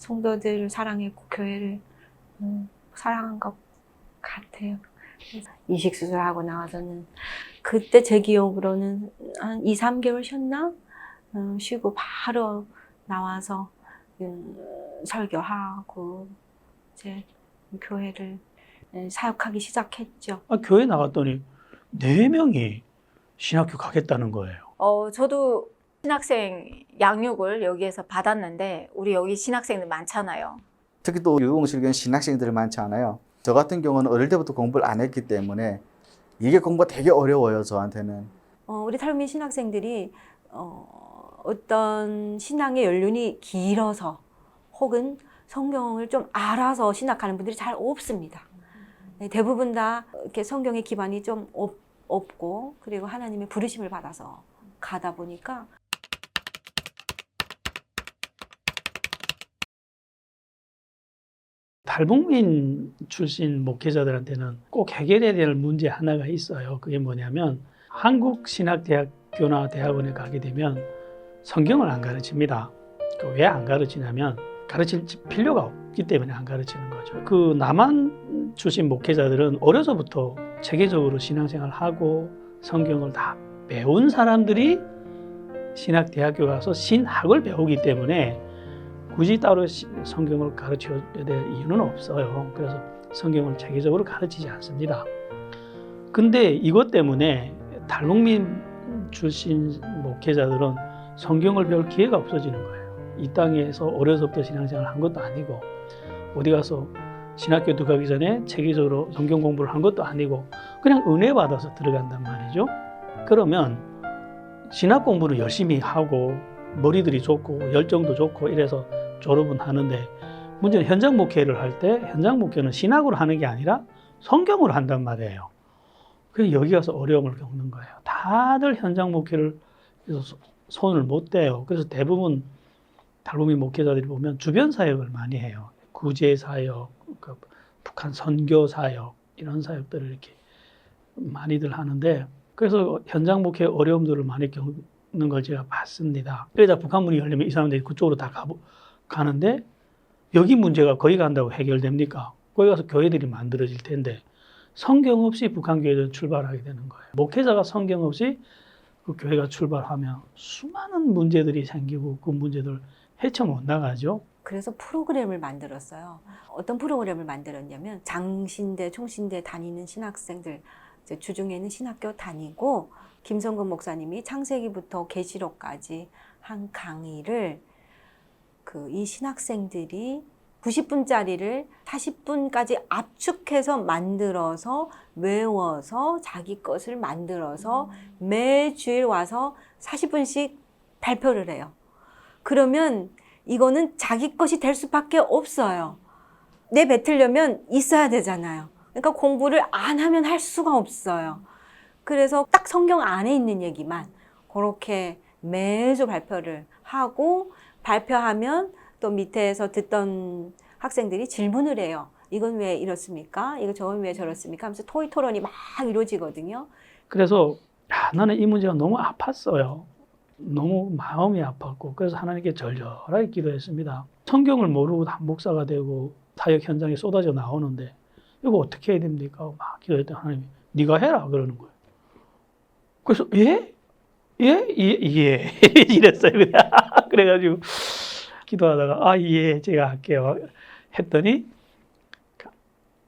성도들을 사랑했고 교회를 음, 사랑한 것 같아요. 이식 수술하고 나와서는 그때 제 기억으로는 한 2, 3개월 쉬었나? 음, 쉬고 바로 나와서 음, 설교하고 이제 교회를 음, 사역하기 시작했죠. 아, 교회 나갔더니 네 명이 신학교 가겠다는 거예요. 어, 저도 신학생 양육을 여기에서 받았는데 우리 여기 신학생들 많잖아요. 특히 또 유공실교는 신학생들이 많지 않아요. 저 같은 경우는 어릴 때부터 공부를 안 했기 때문에 이게 공부가 되게 어려워요, 저한테는. 어, 우리 탈미 신학생들이 어, 어떤 신앙의 연륜이 길어서 혹은 성경을 좀 알아서 신학하는 분들이 잘 없습니다. 네, 대부분 다 이렇게 성경의 기반이 좀 없, 없고 그리고 하나님의 부르심을 받아서 가다 보니까 탈북민 출신 목회자들한테는 꼭 해결해야 될 문제 하나가 있어요. 그게 뭐냐면 한국 신학대학교나 대학원에 가게 되면 성경을 안 가르칩니다. 왜 안 가르치냐면 가르칠 필요가 없기 때문에 안 가르치는 거죠. 그 남한 출신 목회자들은 어려서부터 체계적으로 신앙생활 하고 성경을 다 배운 사람들이 신학대학교 가서 신학을 배우기 때문에 굳이 따로 시- 성경을 가르쳐야 될 이유는 없어요. 그래서 성경을 체계적으로 가르치지 않습니다. 근데 이것 때문에 탈북민 출신 목회자들은 성경을 배울 기회가 없어지는 거예요. 이 땅에서 어려서부터 신앙생활을 한 것도 아니고 어디 가서 신학교 들어가기 전에 체계적으로 성경 공부를 한 것도 아니고 그냥 은혜 받아서 들어간단 말이죠. 그러면 신학 공부를 열심히 하고 머리들이 좋고 열정도 좋고 이래서 졸업은 하는데 문제는 현장 목회를 할 때 현장 목회는 신학으로 하는 게 아니라 성경으로 한단 말이에요. 그래서 여기 가서 어려움을 겪는 거예요. 다들 현장 목회를 손을 못 대요. 그래서 대부분 탈북민 목회자들이 보면 주변 사역을 많이 해요. 구제 사역, 그 북한 선교 사역 이런 사역들을 이렇게 많이들 하는데 그래서 현장 목회 어려움들을 많이 겪는 걸 제가 봤습니다. 그러다 북한 문이 열리면 이 사람들이 그쪽으로 다 가, 가는데 여기 문제가 거기 간다고 해결됩니까? 거기 가서 교회들이 만들어질 텐데 성경 없이 북한 교회들은 출발하게 되는 거예요. 목회자가 성경 없이 그 교회가 출발하면 수많은 문제들이 생기고 그 문제들 헤쳐 못 나가죠. 그래서 프로그램을 만들었어요. 어떤 프로그램을 만들었냐면 장신대, 총신대 다니는 신학생들 주중에는 신학교 다니고 김성근 목사님이 창세기부터 계시록까지 한 강의를 그 이 신학생들이 90분짜리를 40분까지 압축해서 만들어서 외워서 자기 것을 만들어서 매주일 와서 40분씩 발표를 해요. 그러면 이거는 자기 것이 될 수밖에 없어요. 내 뱉으려면 있어야 되잖아요. 그러니까 공부를 안 하면 할 수가 없어요. 그래서 딱 성경 안에 있는 얘기만 그렇게 매주 발표를 하고 발표하면 또 밑에서 듣던 학생들이 질문을 해요. 이건 왜 이렇습니까? 이거 저건 왜 저렇습니까? 하면서 토의 토론이 막 이루어지거든요. 그래서 야, 나는 이 문제가 너무 아팠어요. 너무 마음이 아팠고 그래서 하나님께 절절하게 기도했습니다. 성경을 모르고 한 목사가 되고 사역 현장에 쏟아져 나오는데 이거 어떻게 해야 됩니까? 막 기도했더니 하나님이 네가 해라 그러는 거예요. 그래서 예? 예? 예? 예. 이랬어요. 그냥. 그래가지고 기도하다가 아 예 제가 할게요 했더니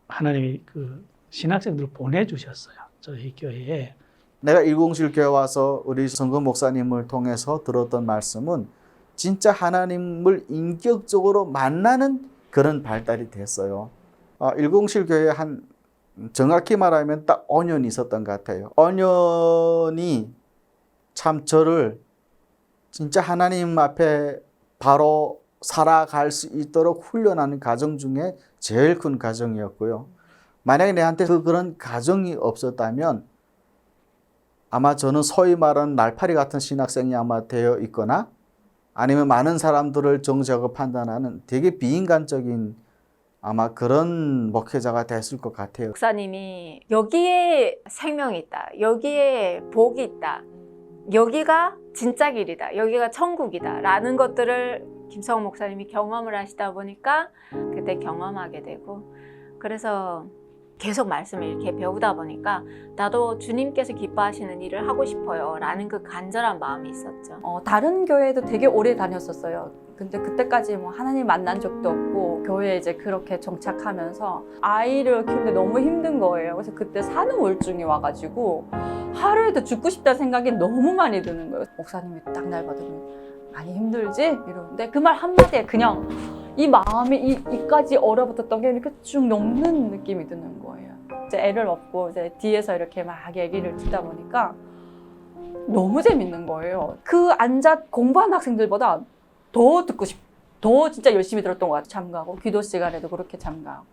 하나님이 그 신학생들을 보내주셨어요. 저희 교회에. 내가 일공실 교회 와서 우리 성근 목사님을 통해서 들었던 말씀은 진짜 하나님을 인격적으로 만나는 그런 발달이 됐어요. 아, 일공실 교회에 한 정확히 말하면 딱 5년이 있었던 것 같아요. 5년이 참 저를 진짜 하나님 앞에 바로 살아갈 수 있도록 훈련하는 과정 중에 제일 큰 과정이었고요. 만약에 내한테 그 그런 과정이 없었다면 아마 저는 소위 말하는 날파리 같은 신학생이 아마 되어 있거나 아니면 많은 사람들을 정죄하고 판단하는 되게 비인간적인 아마 그런 목회자가 됐을 것 같아요. 목사님이 여기에 생명이 있다. 여기에 복이 있다. 여기가 진짜 길이다. 여기가 천국이다. 라는 것들을 김성호 목사님이 경험을 하시다 보니까 그때 경험하게 되고 그래서 계속 말씀을 이렇게 배우다 보니까 나도 주님께서 기뻐하시는 일을 하고 싶어요 라는 그 간절한 마음이 있었죠. 어, 다른 교회도 되게 오래 다녔었어요. 근데 그때까지 뭐 하나님 만난 적도 없고 교회에 이제 그렇게 정착하면서 아이를 키우는데 너무 힘든 거예요. 그래서 그때 산후 우울증이 와가지고 하루에도 죽고 싶다는 생각이 너무 많이 드는 거예요. 목사님이 딱 날 받으면 많이 힘들지? 이러는데 그 말 한마디에 그냥 이 마음이 이, 이까지 얼어붙었던 게 이렇게 쭉 녹는 느낌이 드는 거예요. 이제 애를 얻고 이제 뒤에서 이렇게 막 얘기를 듣다 보니까 너무 재밌는 거예요. 그 앉아 공부하는 학생들보다 더 듣고 싶, 더 진짜 열심히 들었던 것 같아요. 참가하고 기도 시간에도 그렇게 참가하고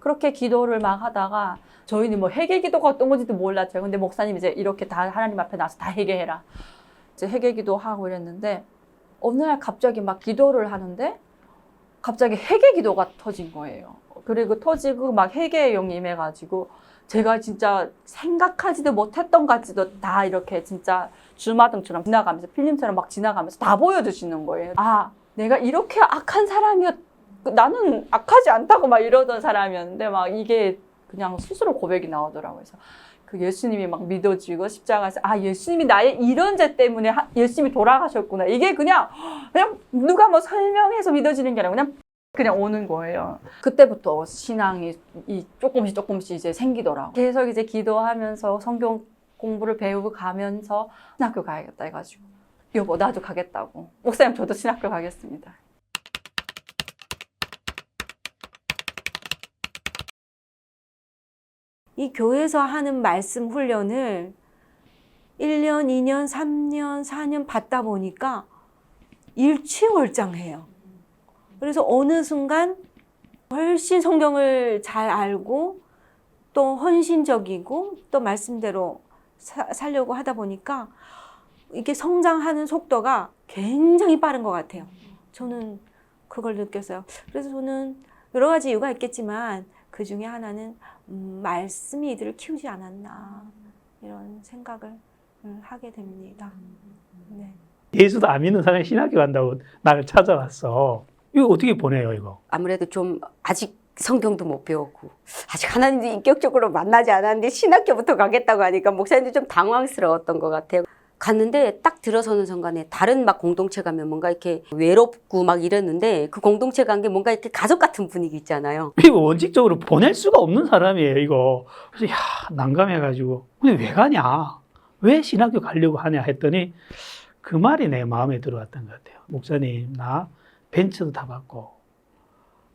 그렇게 기도를 막 하다가 저희는 뭐 회개 기도가 어떤 건지도 몰랐죠. 근데 목사님 이제 이렇게 다 하나님 앞에 나서 다 회개해라. 이제 회개 기도하고 이랬는데 어느 날 갑자기 막 기도를 하는데 갑자기 회개 기도가 터진 거예요. 그리고 터지고 막 회개의 영이 임해가지고 제가 진짜 생각하지도 못했던 것까지도 다 이렇게 진짜 주마등처럼 지나가면서 필름처럼 막 지나가면서 다 보여주시는 거예요. 아, 내가 이렇게 악한 사람이었, 나는 악하지 않다고 막 이러던 사람이었는데 막 이게 그냥 스스로 고백이 나오더라고요. 그래서 그 예수님이 막 믿어지고 십자가에서 아 예수님이 나의 이런 죄 때문에 하- 예수님이 돌아가셨구나. 이게 그냥 그냥 누가 뭐 설명해서 믿어지는 게 아니라 그냥 그냥 오는 거예요. 그때부터 신앙이 이 조금씩 조금씩 이제 생기더라고. 계속 이제 기도하면서 성경 공부를 배우고 가면서 신학교 가야겠다 해가지고 여보 나도 가겠다고. 목사님 저도 신학교 가겠습니다. 이 교회에서 하는 말씀 훈련을 1년, 2년, 3년, 4년 받다 보니까 일취월장해요. 그래서 어느 순간 훨씬 성경을 잘 알고 또 헌신적이고 또 말씀대로 사- 살려고 하다 보니까 이게 성장하는 속도가 굉장히 빠른 것 같아요. 저는 그걸 느꼈어요. 그래서 저는 여러 가지 이유가 있겠지만 그 중에 하나는 음, 말씀이 이들을 키우지 않았나 이런 생각을 음, 하게 됩니다. 네. 예수도 안 믿는 사람이 신학교 간다고 나를 찾아왔어. 이거 어떻게 보내요, 이거? 아무래도 좀 아직 성경도 못 배웠고 아직 하나님도 인격적으로 만나지 않았는데 신학교부터 가겠다고 하니까 목사님도 좀 당황스러웠던 것 같아요. 갔는데 딱 들어서는 순간에 다른 막 공동체 가면 뭔가 이렇게 외롭고 막 이랬는데 그 공동체 간 게 뭔가 이렇게 가족 같은 분위기 있잖아요. 이거 원칙적으로 보낼 수가 없는 사람이에요, 이거. 그래서 야, 난감해가지고. 근데 왜 가냐? 왜 신학교 가려고 하냐 했더니 그 말이 내 마음에 들어왔던 것 같아요. 목사님, 나 벤츠도 타봤고,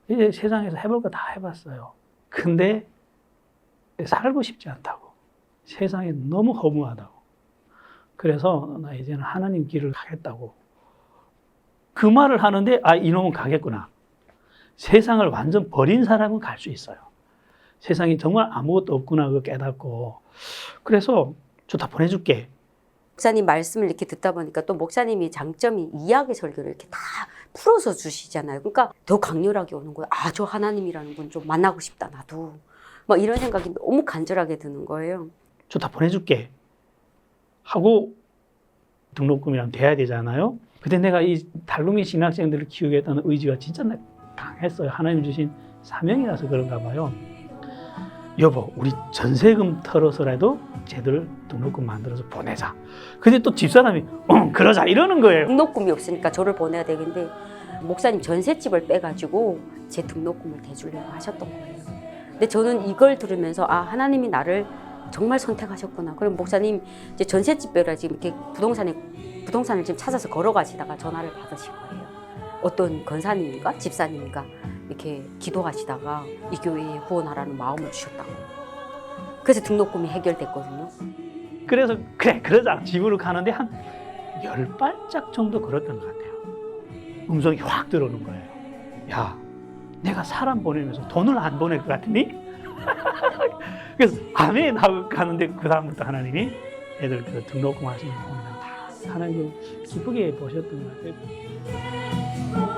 이제 세상에서 해볼 거 다 해봤어요. 근데 살고 싶지 않다고. 세상이 너무 허무하다고. 그래서 나 이제는 하나님 길을 가겠다고. 그 말을 하는데, 아, 이놈은 가겠구나. 세상을 완전 버린 사람은 갈 수 있어요. 세상이 정말 아무것도 없구나, 그거 깨닫고. 그래서 좋다, 보내줄게. 목사님 말씀을 이렇게 듣다 보니까 또 목사님이 장점이 이야기 설교를 이렇게 다 풀어서 주시잖아요. 그러니까 더 강렬하게 오는 거예요. 아, 저 하나님이라는 분 좀 만나고 싶다, 나도. 막 이런 생각이 너무 간절하게 드는 거예요. 좋다, 보내줄게. 하고 등록금이랑 돼야 되잖아요. 그때 내가 이 달롱이 신학생들을 키우겠다는 의지가 진짜 나- 강했어요. 하나님 주신 사명이라서 그런가 봐요. 여보, 우리 전세금 털어서라도 쟤들 등록금 만들어서 보내자. 근데 또 집사람이, 어, 그러자, 이러는 거예요. 등록금이 없으니까 저를 보내야 되는데 목사님 전셋집을 빼가지고 제 등록금을 대주려고 하셨던 거예요. 근데 저는 이걸 들으면서 아 하나님이 나를 정말 선택하셨구나. 그럼 목사님 이제 전셋집 빼라 지금 이렇게 부동산에 부동산을 지금 찾아서 걸어가시다가 전화를 받으신 거예요. 어떤 권사님인가 집사님인가 이렇게 기도하시다가 이 교회에 후원하라는 마음을 주셨다고. 그래서 등록금이 해결됐거든요. 그래서 그래 그러자 집으로 가는데 한 열 발짝 정도 걸었던 것 같아요. 음성이 확 들어오는 거예요. 야, 내가 사람 보내면서 돈을 안 보낼 것 같으니? 그래서 아멘 하고 가는데 그 다음부터 하나님이 애들 그 등록금 하시는 거 보면 다 하나님 기쁘게 보셨던 것 같아요.